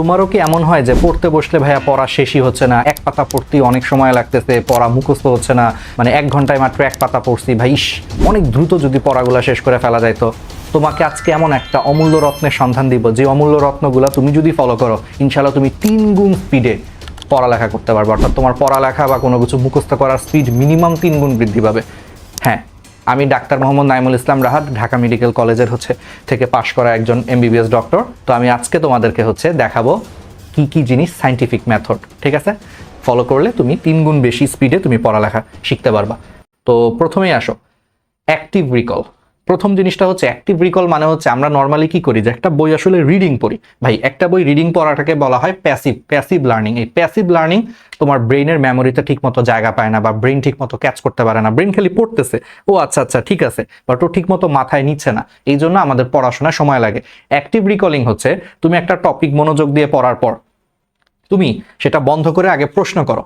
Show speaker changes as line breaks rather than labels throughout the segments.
তোমারও কি এমন হয় যে পড়তে বসলে ভাইয়া পড়া শেষই হচ্ছে না? এক পাতা পড়তেই অনেক সময় লাগতেছে, পড়া মুখস্থ হচ্ছে না। মানে এক ঘন্টায় মাত্র এক পাতা পড়ছি। ভাই অনেক দ্রুত যদি পড়াগুলো শেষ করে ফেলা যায় তো তোমাকে আজকে এমন একটা অমূল্য রত্নের সন্ধান দিব, যে অমূল্য রত্নগুলো তুমি যদি ফলো করো ইনশাল্লাহ তুমি তিন গুণ স্পিডে পড়ালেখা করতে পারবে। অর্থাৎ তোমার পড়ালেখা বা কোনো কিছু মুখস্থ করার স্পিড মিনিমাম তিন গুণ বৃদ্ধি পাবে। হ্যাঁ আমি ডাক্তার মোহাম্মদ নাইমুল ইসলাম রাহাত, ঢাকা মেডিকেল কলেজের হচ্ছে থেকে পাশ করা একজন এমবিবিএস ডক্টর। তো আমি আজকে তোমাদেরকে হচ্ছে দেখাবো কি কি জিনিস সাইন্টিফিক মেথড ঠিক আছে? ফলো করলে তুমি তিন গুণ বেশি স্পিডে তুমি পড়ালেখা শিখতে পারবা। তো প্রথমেই আসো অ্যাক্টিভ রিকল প্রথম জিনিসটা হচ্ছে অ্যাক্টিভ রিকল মানে হচ্ছে আমরা নর্মালি কি করি যে একটা বই আসলে রিডিং পড়ি। ভাই, একটা বই রিডিং পড়াটাকে বলা হয় প্যাসিভ প্যাসিভ লার্নিং এই প্যাসিভ লার্নিং তোমার ব্রেইনের মেমোরিতে ঠিকমতো জায়গা পায় না বা ব্রেন ঠিকমতো ক্যাচ করতে পারে না। ব্রেন খালি পড়তেছে। ও আচ্ছা আচ্ছা ঠিক আছে। বাট ও ঠিকমতো মাথায় নিচ্ছে না। এই জন্য আমাদের পড়াশোনায় সময় লাগে। অ্যাক্টিভ রিকলিং হচ্ছে, তুমি একটা টপিক মনোযোগ দিয়ে পড়ার পর, তুমি সেটা বন্ধ করে আগে প্রশ্ন করো।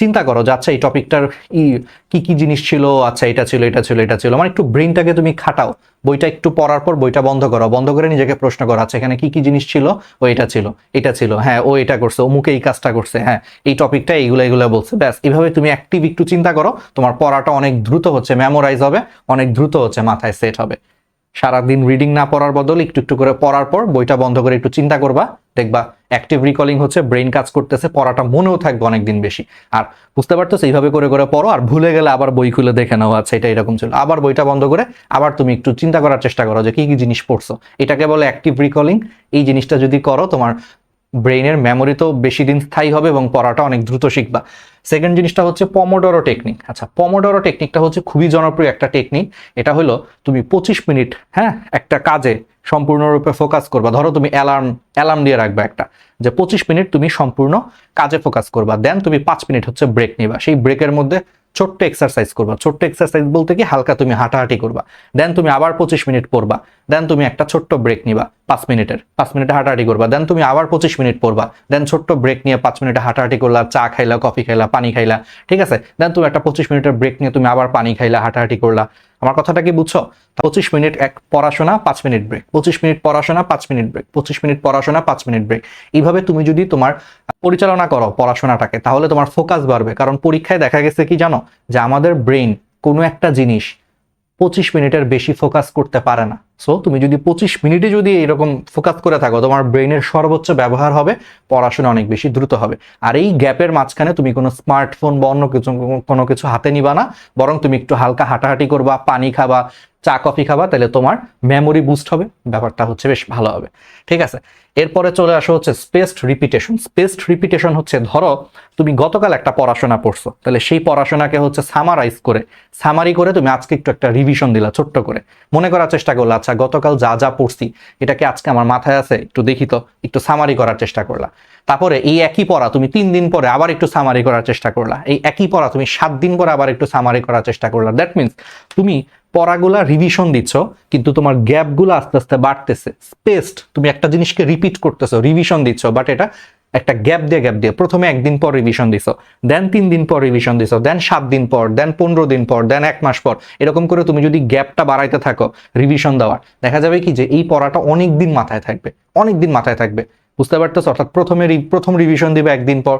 চিন্তা করো যে আচ্ছা এই টপিকটার ই কি কি জিনিস ছিল? আচ্ছা এটা ছিল এটা ছিল এটা ছিল। মানে একটু ব্রেনটাকে তুমি খাটাও। বইটা একটু পড়ার পর বইটা বন্ধ করো। বন্ধ করে নিজেকে প্রশ্ন করো আচ্ছা এখানে কি কি জিনিস ছিল? ও এটা ছিল এটা ছিল হ্যাঁ ও এটা করছে, অমুকে এই কাজটা করছে হ্যাঁ এই টপিকটা এইগুলো এগুলো বলছে। ব্যাস, এভাবে তুমি অ্যাক্টিভ একটু চিন্তা করো। তোমার পড়াটা অনেক দ্রুত হচ্ছে মেমোরাইজ হবে, অনেক দ্রুত হচ্ছে, মাথায় সেট হবে। সারাদিন রিডিং না পড়ার বদল একটু একটু করে পড়ার পর বইটা বন্ধ করে একটু চিন্তা করবা, দেখবা অ্যাক্টিভ রিকলিং হচ্ছে ব্রেন কাজ করতেছে, পড়াটা মনেও থাকবে অনেকদিন বেশি। আর বুঝতে পারতেছো, এইভাবে করে করে পড়ো, আর ভুলে গেলে আবার বই খুলে দেখে নাও আচ্ছা এটা এরকম ছিল। আবার বইটা বন্ধ করে আবার তুমি একটু চিন্তা করার চেষ্টা করো যে কি কি জিনিস পড়ছো। এটাকে বলে অ্যাক্টিভ রিকলিং এই জিনিসটা যদি করো, তোমার ব্রেইনের মেমোরি তো বেশি দিন স্থায়ী হবে এবং পড়াটা অনেক দ্রুত শিখবা। সেকেন্ড জিনিসটা হচ্ছে পমোডোরো টেকনিক আচ্ছা পমোডোরো টেকনিকটা হচ্ছে খুবই জনপ্রিয় একটা টেকনিক এটা হলো তুমি পঁচিশ মিনিট হ্যাঁ একটা কাজে সম্পূর্ণরূপে ফোকাস করবা। ধরো তুমি অ্যালার্ম অ্যালার্ম দিয়ে রাখবে একটা, যে পঁচিশ মিনিট তুমি সম্পূর্ণ কাজে ফোকাস করবা। দেন তুমি পাঁচ মিনিট হচ্ছে ব্রেক নিবা। সেই ব্রেকের মধ্যে ছোট্ট এক্সারসাইজ করবা। ছোট্ট এক্সারসাইজ বলতে কি হালকা তুমি হাঁটাহাঁটি করবা। দেন তুমি আবার পঁচিশ মিনিট পড়বা। দেন তুমি একটা ছোট্ট ব্রেক নিবা। পাঁচ মিনিটের, পাঁচ মিনিটে হাঁটাহাঁটি করবা। দেন তুমি আবার পঁচিশ মিনিট পড়বা। দেন ছোট্ট ব্রেক নিয়ে পাঁচ মিনিটে হাঁটাহাঁটি করলা, চা খাইলা কফি খাইলা, পানি খাইলা, ঠিক আছে? দেন তুমি একটা পঁচিশ মিনিটের ব্রেক নিয়ে তুমি আবার পানি খাইলা, হাঁটাহাঁটি করলা। আমার কথাটা কি বুঝছ? পঁচিশ মিনিট এক পড়াশোনা, পাঁচ মিনিট ব্রেক পঁচিশ মিনিট পড়াশোনা, পাঁচ মিনিট ব্রেক পঁচিশ মিনিট পড়াশোনা, পাঁচ মিনিট ব্রেক এইভাবে তুমি যদি তোমার পরিচালনা করো পড়াশোনাটাকে, তাহলে তোমার ফোকাস বাড়বে। কারণ পরীক্ষায় দেখা গেছে কি জানো? যে আমাদের ব্রেন কোনো একটা জিনিস পঁচিশ মিনিটের বেশি ফোকাস করতে পারে না। সো তুমি যদি পঁচিশ মিনিটে যদি এরকম ফোকাস করে থাকো, তোমার ব্রেনের সর্বোচ্চ ব্যবহার হবে, পড়াশোনা অনেক বেশি দ্রুত হবে। আর এই গ্যাপের মাঝখানে তুমি কোনো স্মার্টফোন বা অন্য কিছু, কোনো কিছু হাতে নিবা না, বরং তুমি একটু হালকা হাঁটাহাঁটি করবা, পানি খাবা, চা, কফি খাবা, তাহলে তোমার মেমোরি বুস্ট হবে, ব্যাপারটা হচ্ছে বেশ ভালো হবে। ঠিক আছে? এরপরে চলে আসো হচ্ছে স্পেসড রিপিটেশন স্পেসড রিপিটেশন হচ্ছে, ধরো তুমি গতকাল একটা পড়াশোনা পড়ছো, তাহলে সেই পড়াশোনাকে হচ্ছে সামারাইজ করে সামারি করে তুমি আজকে একটু একটা রিভিশন দিলা ছোট্ট করে। মনে করার চেষ্টা করলা আচ্ছা গতকাল যা যা পড়ছি, এটা কি আজকে আমার মাথায় আছে? একটু দেখি তো, একটু সামারি করার চেষ্টা করলা। তারপরে এই একই পড়া তুমি তিন দিন পরে আবার একটু সামারি করার চেষ্টা করলা। এই একই পড়া তুমি সাত দিন পরে আবার একটু সামারি করার চেষ্টা করলা। দ্যাট মিনস তুমি পড়াগুলা রিভিশন দিচ্ছ, কিন্তু তোমার গ্যাপগুলো আস্তে আস্তে বাড়তেছে। স্পেসড তুমি একটা জিনিসকে রিপিট করতেছো রিভিশন দিচ্ছ বাট এটা একটা গ্যাপ দিয়ে গ্যাপ দিয়ে, প্রথমে একদিন পর রিভিশন দিছো দেন তিন দিন পর রিভিশন দিছো দেন সাত দিন পর দেন পনেরো দিন পর দেন এক মাস পর, এরকম করে তুমি যদি গ্যাপটা বাড়াইতে থাকো রিভিশন দেওয়ার, দেখা যাবে কি যে এই পড়াটা অনেক দিন মাথায় থাকবে অনেক দিন মাথায় থাকবে। বুঝতে পারতেছো? অর্থাৎ প্রথমে প্রথম রিভিশন দিবে একদিন পর,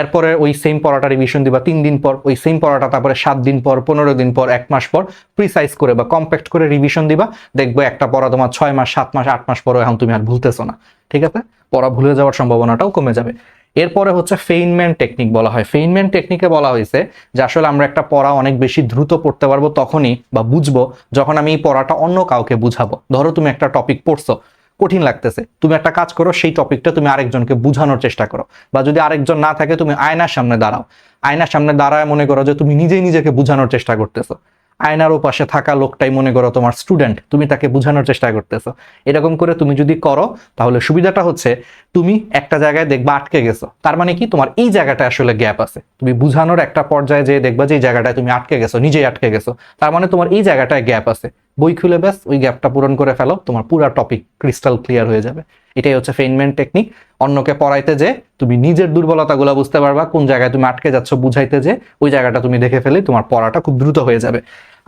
এরপরে ওই সেম পড়াটা রিভিশন দিবা তিন দিন পর, ওই সেম পড়াটা তারপরে সাত দিন পর, পনেরো দিন পর, এক মাস পর প্রিসাইজ করে বা কম্প্যাক্ট করে রিভিশন দিবা। দেখবে একটা পড়া তোমার ছয় মাস, সাত মাস, আট মাস পরে এখন তুমি আর ভুলতেছো না। ঠিক আছে? পড়া ভুলে যাওয়ার সম্ভাবনাটাও কমে যাবে। এরপরে হচ্ছে ফেইনম্যান টেকনিক বলা হয়। ফেইনম্যান টেকনিকে বলা হয়েছে যে আসলে আমরা একটা পড়া অনেক বেশি দ্রুত পড়তে পারব তখনই বা বুঝব যখন আমি এই পড়াটা অন্য কাউকে বুঝাবো। ধরো তুমি একটা টপিক পড়ছো কঠিন লাগতেছে। তুমি একটা কাজ করো, সেই টপিকটা তুমি আরেকজনকে বোঝানোর চেষ্টা করো। বা যদি আরেকজন না থাকে, তুমি আয়নার সামনে দাঁড়াও। আয়নার সামনে দাঁড়ায় মনে করো যে তুমি নিজেই নিজেকে বোঝানোর চেষ্টা করতেছো। আয়নার ওপাশে থাকা লোকটাই মনে করো তোমার স্টুডেন্ট তুমি তাকে বোঝানোর চেষ্টা করতেছো। এরকম করে তুমি যদি করো, তাহলে সুবিধাটা হচ্ছে তুমি একটা জায়গায় দেখবা আটকে গেছো। তার মানে কি? তোমার এই জায়গাটা আসলে গ্যাপ আছে। তুমি বুঝানোর একটা পর্যায়ে যেয়ে দেখবা যে এই জায়গাটায় তুমি আটকে গেছো, নিজেই আটকে গেছো। তার মানে তোমার এই জায়গাটায় গ্যাপ আছে। বই খুলে ব্যাস, ওই গ্যাপটা পূরণ করে ফেলো, তোমার পুরো টপিক ক্রিস্টাল ক্লিয়ার হয়ে যাবে। এটাই হচ্ছে ফেইনমেন্ট টেকনিক অন্যকে পড়াইতে যে, তুমি নিজের দুর্বলতাগুলো বুঝতে পারবা, কোন জায়গায় তুমি আটকে যাচ্ছ বুঝাইতে যে, ওই জায়গাটা তুমি দেখে ফেলে তোমার পড়াটা খুব দ্রুত হয়ে যাবে।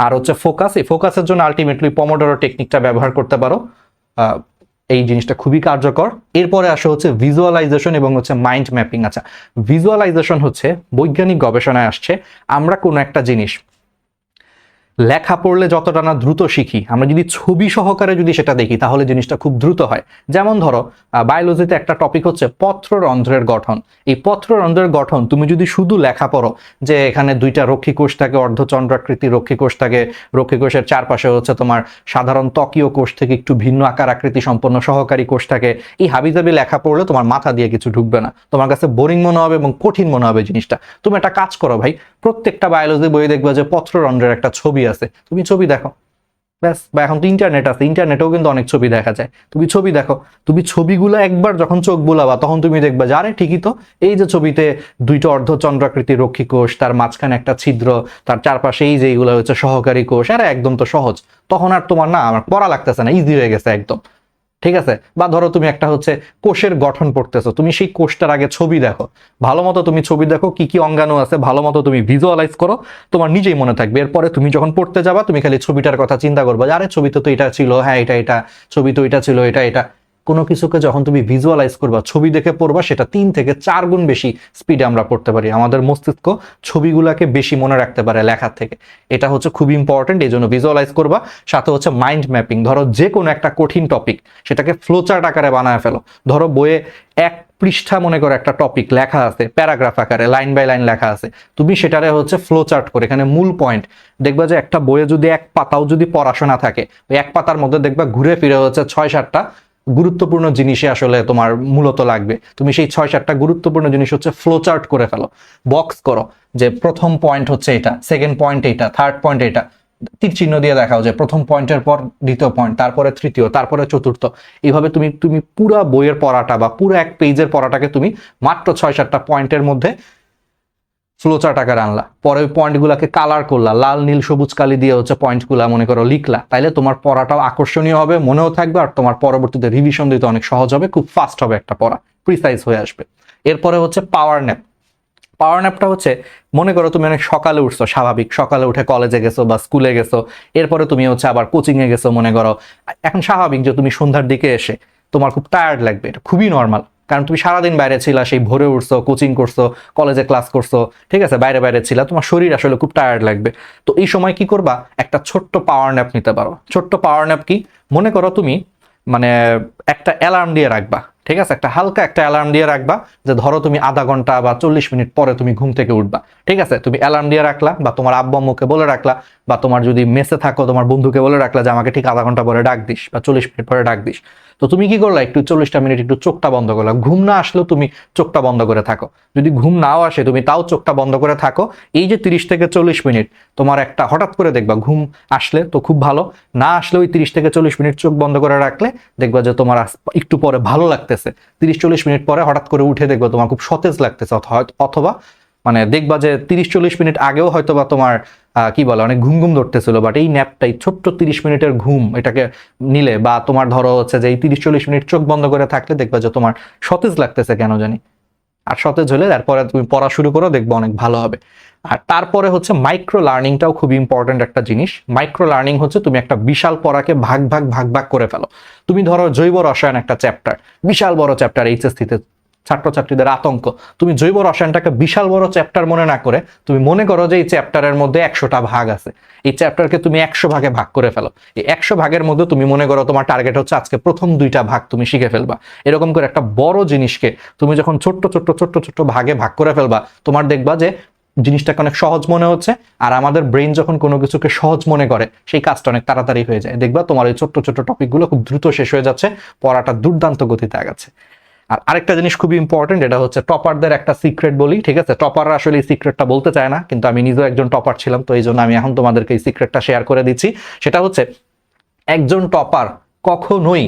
আর হচ্ছে ফোকাস এই ফোকাসের জন্য আলটিমেটলি পমোডোরো টেকনিকটা ব্যবহার করতে পারো। এই জিনিসটা খুবই কার্যকর। এরপরে আসে হচ্ছে ভিজুয়ালাইজেশন এবং হচ্ছে মাইন্ড ম্যাপিং আচ্ছা ভিজুয়ালাইজেশন হচ্ছে বৈজ্ঞানিক গবেষণায় আসছে, আমরা কোনো একটা জিনিস লেখা পড়লে যতটা না দ্রুত শিখি, আমরা যদি ছবি সহকারে যদি সেটা দেখি, তাহলে জিনিসটা খুব দ্রুত হয়। যেমন ধরো বায়োলজিতে একটা টপিক হচ্ছে পত্ররন্ধ্রের গঠন। এই পত্ররন্ধ্রের গঠন, তুমি যদি শুধু লেখা পড়ো যে এখানে দুইটা রক্ষী কোষ থাকে, অর্ধচন্দ্রাকৃতি রক্ষী কোষ থাকে, রক্ষী কোষের চারপাশে হচ্ছে তোমার সাধারণ ত্বকীয় কোষ থেকে একটু ভিন্ন আকার আকৃতি সম্পন্ন সহকারী কোষ থাকে, এই হাবিজাবি লেখা পড়লে তোমার মাথা দিয়ে কিছু ঢুকবে না। তোমার কাছে বোরিং মনে হবে এবং কঠিন মনে হবে জিনিসটা। তুমি একটা কাজ করো ভাই, প্রত্যেকটা বায়োলজি বই দেখবে যে পত্ররন্ধ্রের একটা ছবি আছে, তুমি ছবি দেখো। ব্যাস, বা এখন তো ইন্টারনেট আছে ইন্টারনেটেও কিন্তু অনেক ছবি দেখা যায়। তুমি ছবি দেখো, তুমি ছবিগুলো একবার যখন চোখ বোলাবা, তখন তুমি দেখবা যে, আরে, ঠিকই তো, এই যে ছবিতে দুইটা অর্ধ চন্দ্রাকৃতি রক্ষী কোষ, তার মাঝখানে একটা ছিদ্র, তার চারপাশে এই যে এইগুলো হচ্ছে সহকারী কোষ, আরে, একদম তো সহজ। তখন আর তোমার না, আমার পড়া লাগতেছে না ইজি হয়ে গেছে একদম। ঠিক আছে? বা ধরো তুমি একটা হচ্ছে কোষের গঠন পড়তেছো, তুমি সেই কোষটার আগে ছবি দেখো। ভালো মতো তুমি ছবি দেখো, কি কি অঙ্গাণু আছে, ভালো মতো তুমি ভিজুয়ালাইজ করো, তোমার নিজেই মনে থাকবে। এরপরে তুমি যখন পড়তে যাবা, তুমি খালি ছবিটার কথা চিন্তা করবে আরে, ছবি তো এটা ছিল হ্যাঁ এটা এটা, ছবি তো এটা ছিল, এটা এটা। কোনো কিছুকে যখন তুমি ভিজুয়ালাইজ করবা, ছবি দেখে পড়বা, সেটা তিন থেকে চার গুণ বেশি স্পিডে আমরা পড়তে পারি। আমাদের মস্তিষ্ক ছবিগুলোকে বেশি মনে রাখতে পারে লেখার থেকে। এটা হচ্ছে খুব ইম্পর্টেন্ট এই জন্য ভিজুয়ালাইজ করবা। সাথে হচ্ছে মাইন্ড ম্যাপিং ধরো যে কোনো একটা কঠিন টপিক সেটাকে ফ্লোচার্ট আকারে বানায় ফেলো। ধরো বইয়ে এক পৃষ্ঠা মনে করো একটা টপিক লেখা আছে প্যারাগ্রাফ আকারে লাইন বাই লাইন লেখা আছে। তুমি সেটারে হচ্ছে ফ্লো চার্ট করে, এখানে মূল পয়েন্ট দেখবা যে একটা বইয়ে যদি এক পাতাও যদি পড়াশোনা থাকে, ওই এক পাতার মধ্যে দেখবা ঘুরে ফিরে হচ্ছে ছয় সাতটা গুরুত্বপূর্ণ জিনিসে আসলে তোমার মূলত লাগবে। তুমি সেই ছয় সাতটা গুরুত্বপূর্ণ জিনিস হচ্ছে ফ্লো চার্ট করে ফেলো। বক্স করো যে প্রথম পয়েন্ট হচ্ছে এটা সেকেন্ড পয়েন্ট এটা থার্ড পয়েন্ট এটা। তীর চিহ্ন দিয়ে দেখাও যে প্রথম পয়েন্টের পর দ্বিতীয় পয়েন্ট তারপরে তৃতীয়, তারপরে চতুর্থ। এইভাবে তুমি তুমি পুরা বইয়ের পড়াটা বা পুরো এক পেজের পড়াটাকে তুমি মাত্র ছয় সাতটা পয়েন্টের মধ্যে ফ্লোচার্ট আকারে আনলা। পরে ওই পয়েন্টগুলোকে কালার করলা। লাল, নীল, সবুজ, কালি দিয়ে হচ্ছে পয়েন্টগুলো মনে করো লিখলা। তাইলে তোমার পড়াটাও আকর্ষণীয় হবে, মনেও থাকবে, আর তোমার পরবর্তীতে রিভিশন দিতে অনেক সহজ হবে, খুব ফাস্ট হবে একটা পড়া প্রিসাইজ হয়ে আসবে। এরপরে হচ্ছে পাওয়ার ন্যাপ পাওয়ার ন্যাপটা হচ্ছে, মনে করো তুমি অনেক সকালে উঠছো, স্বাভাবিক, সকালে উঠে কলেজে গেছো বা স্কুলে গেছো, এরপরে তুমি হচ্ছে আবার কোচিংয়ে গেছো, মনে করো, এখন স্বাভাবিক যে তুমি সন্ধ্যার দিকে এসে, তোমার খুব টায়ার্ড লাগবে, এটা খুবই নর্মাল কারণ তুমি সারাদিন বাইরে ছিলা, সেই ভোরে উঠছো, কোচিং করছ কলেজে ক্লাস করছ, ঠিক আছে? বাইরে বাইরে ছিলা, তোমার শরীর আসলে খুব টায়ার্ড লাগবে। তো এই সময় কি করবা? একটা ছোট্ট পাওয়ার ন্যাপ নিতে পারো। ছোট্ট পাওয়ার ন্যাপ কি? মনে করো তুমি মানে একটা অ্যালার্ম দিয়ে রাখবা, ঠিক আছে? একটা হালকা একটা অ্যালার্ম দিয়ে রাখবা, যে ধরো তুমি আধা ঘণ্টা বা চল্লিশ মিনিট পরে তুমি ঘুম থেকে উঠবা, ঠিক আছে? তুমি অ্যালার্ম দিয়ে রাখলা বা তোমার আব্বু আম্মুকে বলে রাখলা বা তোমার যদি মেসে থাকো, তোমার বন্ধুকে বলে রাখলা যে, আমাকে ঠিক আধা ঘণ্টা পরে ডাক দিস বা চল্লিশ মিনিট পরে ডাক দিস। তো তুমি কি করলা? একটু চল্লিশটা মিনিট একটু চোখটা বন্ধ করলা। ঘুম না আসলেও তুমি চোখটা বন্ধ করে থাকো। যদি ঘুম নাও আসে, তুমি তাও চোখটা বন্ধ করে থাকো। এই যে তিরিশ থেকে চল্লিশ মিনিট, তোমার একটা হঠাৎ করে দেখবা ঘুম আসলে তো খুব ভালো। না আসলে ওই তিরিশ থেকে চল্লিশ মিনিট চোখ বন্ধ করে রাখলে দেখবা যে তোমার একটু পরে ভালো লাগতেছে। তিরিশ চল্লিশ মিনিট পরে হঠাৎ করে উঠে দেখবা তোমার খুব সতেজ লাগতেছে অথবা মানে দেখবা যে তিরিশ চল্লিশ মিনিট আগেও হয়তো বা তোমার কি বলে, অনেক ঘুম ঘুম ধরতেছিল বাট এই ন্যাপটাই ছোট্ট তিরিশ মিনিটের ঘুম এটাকে নিলে বা তোমার ধরো হচ্ছে যে এই তিরিশ চল্লিশ মিনিট চোখ বন্ধ করে থাকলে দেখবা যে তোমার সতেজ লাগতেছে কেন জানি। আর সতেজ হলে তারপরে তুমি পড়া শুরু করো, দেখবে অনেক ভালো হবে। আর তারপরে হচ্ছে মাইক্রো লার্নিংটাও খুব ইম্পর্টেন্ট একটা জিনিস। মাইক্রো লার্নিং হচ্ছে তুমি একটা বিশাল পড়াকে ভাগ ভাগ ভাগ ভাগ করে ফেলো। তুমি ধরো জৈব রসায়ন একটা চ্যাপ্টার বিশাল বড় চ্যাপ্টার এইচএসসিতে ছাত্রছাত্রীদের আতঙ্ক। তুমি জৈব রসায়নটাকে বিশাল বড় চ্যাপ্টার মনে না করে তুমি মনে করো যে এই চ্যাপ্টারের মধ্যে একশোটা ভাগ আছে। এই চ্যাপ্টারকে তুমি একশো ভাগে ভাগ করে ফেলো। এই একশো ভাগের মধ্যে তুমি মনে করো তোমার টার্গেট হচ্ছে আজকে প্রথম দুইটা ভাগ তুমি শিখে ফেলবা। এরকম করে একটা বড় জিনিসকে তুমি যখন ছোট্ট ছোট্ট ছোট্ট ছোট্ট ভাগে ভাগ করে ফেলবা, তোমার দেখবা যে জিনিসটাকে অনেক সহজ মনে হচ্ছে আর আমাদের ব্রেন যখন কোনো কিছুকে সহজ মনে করে, সেই কাজটা অনেক তাড়াতাড়ি হয়ে যায়। দেখবা তোমার এই ছোট্ট ছোট্ট টপিকগুলো খুব দ্রুত শেষ হয়ে যাচ্ছে, পড়াটা দুর্দান্ত গতিতে আগাচ্ছে। আর আরেকটা জিনিস খুবই ইম্পর্টেন্ট এটা হচ্ছে টপারদের একটা সিক্রেট বলি, ঠিক আছে? টপাররা আসলে এই সিক্রেটটা বলতে চায় না, কিন্তু আমি নিজেও একজন টপার ছিলাম, তো এই জন্য আমি এখন তোমাদেরকে এই সিক্রেটটা শেয়ার করে দিচ্ছি। সেটা হচ্ছে, একজন টপার কখনোই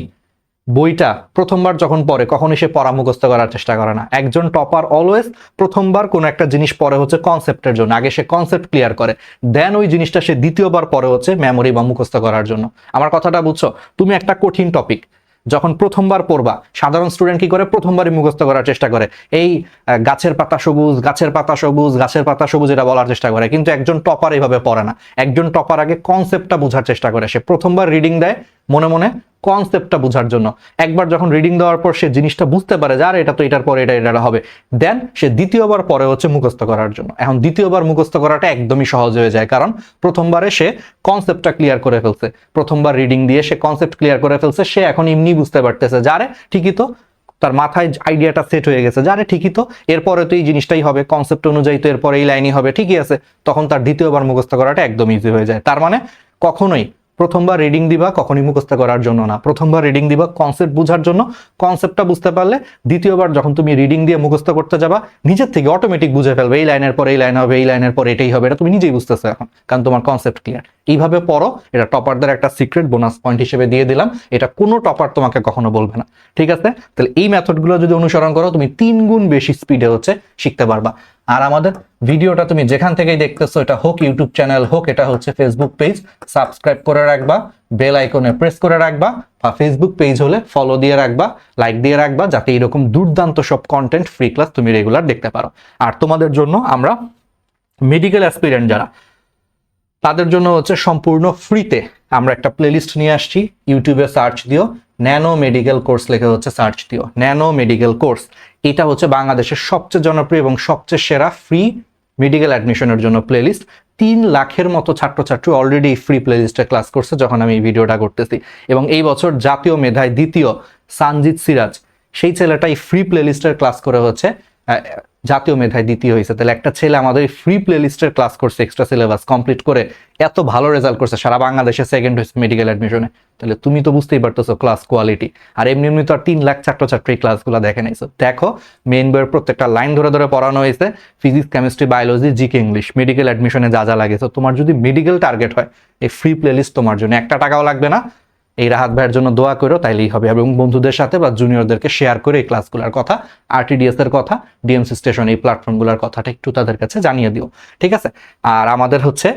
বইটা প্রথমবার যখন পড়ে, কখনই সে পড়া মুখস্থ করার চেষ্টা করে না। একজন টপার অলওয়েজ প্রথমবার কোনো একটা জিনিস পরে হচ্ছে কনসেপ্টের জন্য, আগে সে কনসেপ্ট ক্লিয়ার করে দেন ওই জিনিসটা সে দ্বিতীয়বার পরে হচ্ছে মেমোরি বা মুখস্থ করার জন্য। আমার কথাটা বুঝছ? তুমি একটা কঠিন টপিক যখন প্রথমবার পড়বা, সাধারণ স্টুডেন্ট কি করে? প্রথমবারই মুখস্থ করার চেষ্টা করে। এই গাছের পাতা সবুজ, গাছের পাতা সবুজ, গাছের পাতা সবুজ এটা বলার চেষ্টা করে। কিন্তু একজন টপার এইভাবে পড়ে না। একজন টপার আগে কনসেপ্টটা বোঝার চেষ্টা করে। সে প্রথমবার রিডিং দেয়, মনে মনে কনসেপ্টটা বোঝার জন্য। একবার যখন রিডিং দেওয়ার পর সে জিনিসটা বুঝতে পারে যে, আর, এটা তো এটার পরে এটা এটা হবে। দেন সে দ্বিতীয়বার পরে হচ্ছে মুখস্থ করার জন্য। এখন দ্বিতীয়বার মুখস্থ করাটা একদমই সহজ হয়ে যায়। কারণ প্রথমবারে সে কনসেপ্টটা ক্লিয়ার করে ফেলছে। প্রথমবার রিডিং দিয়ে সে কনসেপ্ট ক্লিয়ার করে ফেলছে। সে এখন এমনি বুঝতে পারতেছে যারে ঠিকই তো। তার মাথায় আইডিয়াটা সেট হয়ে গেছে জানে ঠিকই তো। এরপরে তো এই জিনিসটাই হবে। কনসেপ্ট অনুযায়ী তো এরপরে এই লাইনই হবে। ঠিকই আছে। তখন তার দ্বিতীয়বার মুখস্থ করাটা একদম ইজি হয়ে যায়। তার মানে কখনোই প্রথমবার রিডিং দিবা কখনই মুখস্থ করার জন্য না। প্রথমবার রিডিং দিবা কনসেপ্ট বোঝার জন্য। কনসেপ্টটা বুঝতে পারলে দ্বিতীয়বার যখন তুমি রিডিং দিয়ে মুখস্থ করতে যাবা, নিজের থেকে অটোমেটিক বুঝে ফেলবে, এই লাইনের পর এই লাইন হবে, এই লাইনের পর এটাই হবে। এটা তুমি নিজেই বুঝতেছো এখন, কারণ তোমার কনসেপ্ট ক্লিয়ার এইভাবে পড়ো, এটা টপারদের একটা সিক্রেট বোনাস পয়েন্ট হিসেবে দিয়ে দিলাম। এটা কোনো টপার তোমাকে কখনো বলবে না। ঠিক আছে? তাহলে এই মেথডগুলো যদি অনুসরণ করো, তুমি তিন গুণ বেশি স্পিডে হচ্ছে শিখতে পারবা। আর আমাদের ভিডিওটা তুমি যেখান থেকেই দেখতেছো, এটা হোক ইউটিউব চ্যানেল হোক এটা হচ্ছে ফেসবুক পেজ সাবস্ক্রাইব করে রাখবা বেল আইকনে প্রেস করে রাখবা, বা ফেসবুক পেজ হলে ফলো দিয়ে রাখবা লাইক দিয়ে রাখবা, যাতে এরকম দুর্দান্ত সব কন্টেন্ট ফ্রি ক্লাস তুমি রেগুলার দেখতে পারো। আর তোমাদের জন্য আমরা মেডিকেল অ্যাসপিরেন্ট যারা তাদের জন্য হচ্ছে সম্পূর্ণ ফ্রিতে আমরা একটা প্লেলিস্ট নিয়ে আসছি। ইউটিউবে সার্চ দিও ন্যানো মেডিকেল কোর্স লেখে হচ্ছে সার্চ দিও ন্যানো মেডিকেল কোর্স এটা হচ্ছে বাংলাদেশের সবচেয়ে জনপ্রিয় এবং সবচেয়ে সেরা ফ্রি মেডিকেল অ্যাডমিশনের জন্য প্লেলিস্ট তিন লাখের মতো ছাত্রছাত্রী অলরেডি ফ্রি প্লেলিস্টে ক্লাস করছে যখন আমি এই ভিডিওটা করতেছি। এবং এই বছর জাতীয় মেধায় দ্বিতীয় সানজিৎ সিরাজ সেই ছেলেটাই ফ্রি প্লেলিস্টের ক্লাস করে হচ্ছে জাতীয় মেধায় দ্বিতীয় হয়েছে। তাহলে একটা ছেলে আমাদের ফ্রি প্লেলিস্টের ক্লাস করছে এক্সট্রা সিলেবাস কমপ্লিট করে, এত ভালো রেজাল্ট করছে, সারা বাংলাদেশে সেকেন্ড হয়েছে মেডিকেল অ্যাডমিশনে তাহলে তুমি তো বুঝতেই পারতেছো ক্লাস কোয়ালিটি আর এমনি এমনি তো আর তিন লাখ ছাত্রছাত্রী ক্লাসগুলো দেখে নাইছো দেখো মেন বইয়ের প্রত্যেকটা লাইন ধরে ধরে পড়ানো হয়েছে physics chemistry biology GK English medical অ্যাডমিশনে যা যা লাগে। তো তোমার যদি মেডিকেল টার্গেট হয়, এই ফ্রি প্লেলিস্ট তোমার জন্য। একটা টাকাও লাগবে না এই রাহাত ভাইয়ের জন্য দোয়া করো, তাইলেই হবে। এবং বন্ধুদের সাথে বা জুনিয়রদেরকে শেয়ার করে এই ক্লাসগুলোর কথা আরটিডিএস এর কথা ডিএমসি স্টেশন এই প্ল্যাটফর্মগুলোর কথাটা একটু তাদের কাছে জানিয়ে দিও। ঠিক আছে? আর আমাদের হচ্ছে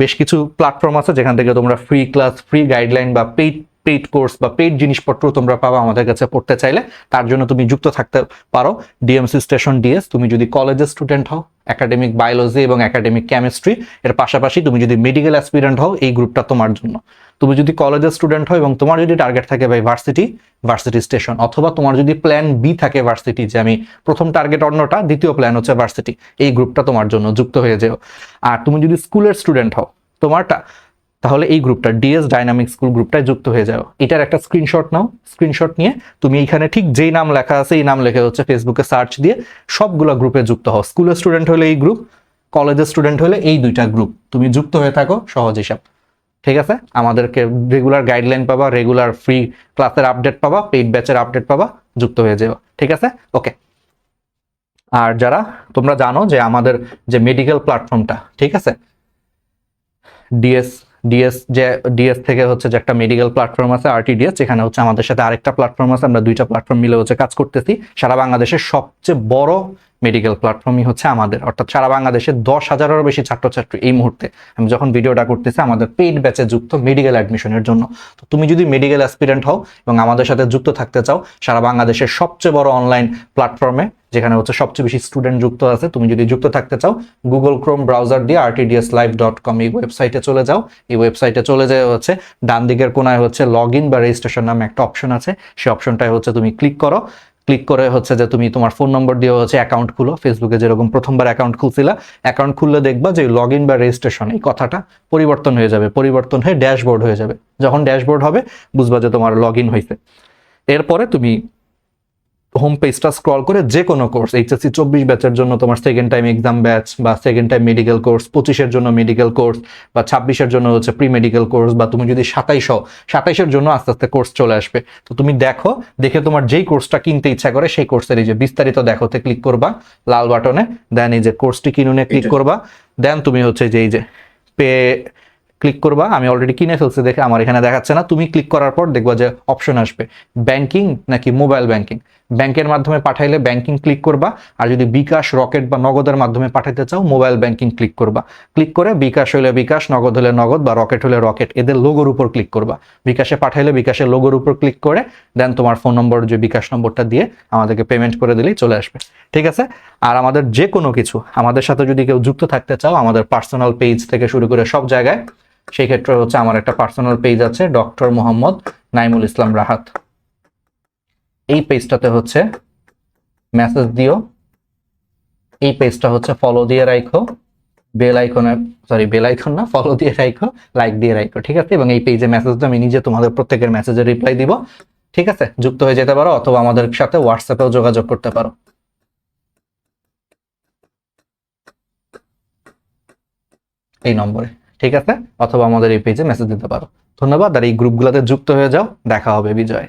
বেশ কিছু প্ল্যাটফর্ম আছে যেখান থেকে তোমরা ফ্রি ক্লাস ফ্রি গাইডলাইন বা পেইড পেইড কোর্স বা পেইড জিনিসপত্র তোমরা পাবা আমাদের কাছে পড়তে চাইলে, তার জন্য তুমি যুক্ত থাকতে পারো। ডিএমসি স্টেশন ডিএস তুমি যদি কলেজের স্টুডেন্ট হও একাডেমিক বায়োলজি এবং একাডেমিক কেমিস্ট্রি এর পাশাপাশি তুমি যদি মেডিকেল অ্যাসপিরেন্ট হও, এই গ্রুপটা তোমার জন্য। তুমি যদি কলেজের স্টুডেন্ট হও এবং তোমার যদি টার্গেট থাকে ভাই ভার্সিটি ভার্সিটি স্টেশন অথবা তোমার যদি প্ল্যান বি থাকে ভার্সিটি যে আমি প্রথম টার্গেট অন্যটা, দ্বিতীয় প্ল্যান হচ্ছে ভার্সিটি এই গ্রুপটা তোমার জন্য যুক্ত হয়ে যেও। আর তুমি যদি স্কুলের স্টুডেন্ট হও, তোমারটা তাহলে এই গ্রুপটা ডিএস ডাইনামিক স্কুল গ্রুপটায় যুক্ত হয়ে যাও। এটার একটা স্ক্রিনশট নাও। স্ক্রিনশট নিয়ে তুমি এইখানে ঠিক যেই নাম লেখা আছে এই নাম লেখা হচ্ছে ফেসবুকে সার্চ দিয়ে সবগুলো গ্রুপে যুক্ত হও। স্কুলের স্টুডেন্ট হলে এই গ্রুপ কলেজের স্টুডেন্ট হলে এই দুইটা গ্রুপ তুমি যুক্ত হয়ে থাকো, সহজ হিসাব। ঠিক আছে? আমাদেরকে রেগুলার গাইডলাইন পাবা রেগুলার ফ্রি ক্লাসের আপডেট পাবা পেইড ব্যাচের আপডেট পাবা, যুক্ত হয়ে যাও। ঠিক আছে? ওকে আর যারা, তোমরা জানো যে আমাদের যে মেডিকেল প্ল্যাটফর্মটা ঠিক আছে? ডিএস ডিএস যে, ডিএস থেকে হচ্ছে যে একটা মেডিকেল প্ল্যাটফর্ম আছে আরটিডিএস যেখানে হচ্ছে আমাদের সাথে আরেকটা প্ল্যাটফর্ম আছে, আমরা দুইটা প্ল্যাটফর্ম মিলে হচ্ছে কাজ করতেছি। সারা বাংলাদেশের সবচেয়ে বড় মেডিকেল প্ল্যাটফর্মই হচ্ছে আমাদের। অর্থাৎ সারা বাংলাদেশে দশ হাজারেরও বেশি ছাত্রছাত্রী এই মুহূর্তে। আমি যখন ভিডিওটা করতেছি, আমাদের পেইড ব্যাচে যুক্ত মেডিকেল অ্যাডমিশনের জন্য। তো তুমি যদি মেডিকেল অ্যাসপিরেন্ট হও এবং আমাদের সাথে যুক্ত থাকতে চাও, সারা বাংলাদেশের সবচেয়ে বড় অনলাইন প্ল্যাটফর্মে যেখানে হচ্ছে সবচেয়ে বেশি স্টুডেন্ট যুক্ত আছে। তুমি যদি যুক্ত থাকতে চাও গুগল ক্রোম ব্রাউজার দিয়ে আরটিডিএস লাইভ ডট কম এই ওয়েবসাইটে চলে যাও। এই ওয়েবসাইটে চলে যায় হচ্ছে, ডান দিকের কোনায় হচ্ছে লগ ইন বা রেজিস্ট্রেশন নামে একটা অপশন আছে। সেই অপশনটায় হচ্ছে তুমি ক্লিক করো। ক্লিক করে হচ্ছে যে তুমি তোমার ফোন নম্বর দিয়ে হচ্ছে অ্যাকাউন্ট খুলো। ফেসবুকে যেরকম প্রথমবার অ্যাকাউন্ট খুলছিলা অ্যাকাউন্ট খুললে দেখবা যে লগ ইন বা রেজিস্ট্রেশন এই কথাটা পরিবর্তন হয়ে যাবে। পরিবর্তন হয়ে ড্যাশবোর্ড হয়ে যাবে। যখন ড্যাশবোর্ড হবে, বুঝবা যে তোমার লগ ইন হয়েছে এরপরে তুমি হোম পেজটা স্ক্রল করে যে কোনো কোর্স এইচএসসি চব্বিশ ব্যাচের জন্য তোমার সেকেন্ড টাইম এক্সাম ব্যাচ বা সেকেন্ড টাইম মেডিকেল কোর্স পঁচিশের জন্য মেডিকেল কোর্স বা ছাব্বিশের জন্য হচ্ছে প্রি মেডিকেল কোর্স বা তুমি যদি সাতাইশ হও সাতাইশের জন্য আস্তে আস্তে কোর্স চলে আসবে। তো তুমি দেখো দেখে তোমার যেই কোর্সটা কিনতে ইচ্ছা করে সেই কোর্সের এই যে বিস্তারিত দেখোতে ক্লিক করবা লাল বাটনে দেন এই যে কোর্সটি কিনুনে ক্লিক করবা দেন তুমি হচ্ছে যে এই যে পে ক্লিক করবা আমি অলরেডি কিনে ফেলছি দেখে আমার এখানে দেখাচ্ছে না তুমি ক্লিক করার পর দেখবা যে অপশন আসবে ব্যাংকিং নাকি মোবাইল ব্যাংকিং ব্যাংকের মাধ্যমে পাঠাইলে ব্যাংকিং ক্লিক করবা। আর যদি বিকাশ, রকেট বা নগদের মাধ্যমে পাঠাতে চাও, মোবাইল ব্যাংকিং ক্লিক করবা। ক্লিক করে বিকাশ হলে বিকাশ, নগদ হলে নগদ বা রকেট হলে রকেট, এদের লোগোর উপর ক্লিক করবা। বিকাশে পাঠাইলে বিকাশের লোগোর উপর ক্লিক করে, দেন তোমার ফোন নম্বর, যে বিকাশ নম্বরটা দিয়ে আমাদেরকে পেমেন্ট করে দিলেই চলে আসবে। ঠিক আছে? আর আমাদের যে কোনো কিছু, আমাদের সাথে যদি কেউ যুক্ত থাকতে চাও, আমাদের পার্সোনাল পেজ থেকে শুরু করে সব জায়গায়, সেই ক্ষেত্রে হচ্ছে আমার একটা পার্সোনাল পেজ আছে ডক্টর মোহাম্মদ নাইমুল ইসলাম রাহাত এই পেজটাতে হচ্ছে মেসেজ দিও। এই পেজটা হচ্ছে ফলো দিয়ে রাখো বেল আইকনে সরি বেল আইকন না ফলো দিয়ে রাখো লাইক দিয়ে রাখো ঠিক আছে? এবং এই পেজে মেসেজটা আমি নিজে তোমাদের প্রত্যেকের মেসেজে রিপ্লাই দিব, ঠিক আছে? যুক্ত হয়ে যেতে পারো অথবা আমাদের সাথে হোয়াটসঅ্যাপেও যোগাযোগ করতে পারো। এই নম্বরে, ঠিক আছে? অথবা আমাদের এই পেজে মেসেজ দিতে পারো। ধন্যবাদ, আর এই গ্রুপগুলোতে যুক্ত হয়ে যাও, দেখা হবে, বিজয়।